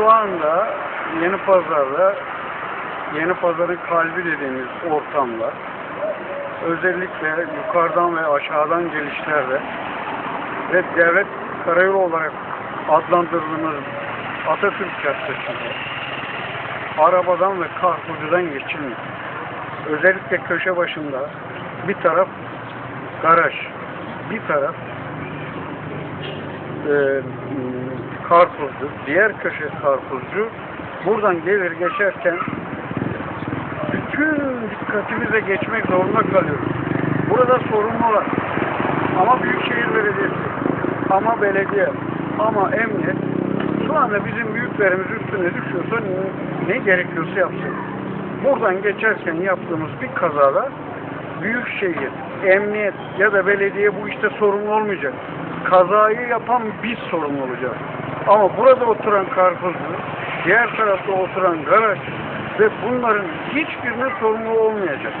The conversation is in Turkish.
şu anda Yeni Pazar'da Yeni Pazar'ın kalbi dediğimiz ortamda özellikle yukarıdan ve aşağıdan gelişlerde ve devlet karayolu olarak adlandırdığımız Atatürk Caddesi'nde arabadan ve karpuzcudan geçilmiyor. Özellikle köşe başında bir taraf garaj, bir taraf e, karpuzcu, diğer köşe karpuzcu. Buradan gelir geçerken bütün dikkatimizle geçmek zorunda kalıyoruz. Burada sorumlu olan ama Büyükşehir Belediyesi, ama belediye, ama emniyet şu anda bizim büyüklerimiz üstüne düşüyorsa ne gerekiyorsa yapsın. Buradan geçerken yaptığımız bir kazada Büyükşehir, emniyet ya da belediye bu işte sorumlu olmayacak. Kazayı yapan biz sorumlu olacağız. Ama burada oturan karpuzcu, diğer tarafta oturan garaj ve bunların hiçbirine sorumlu olmayacak.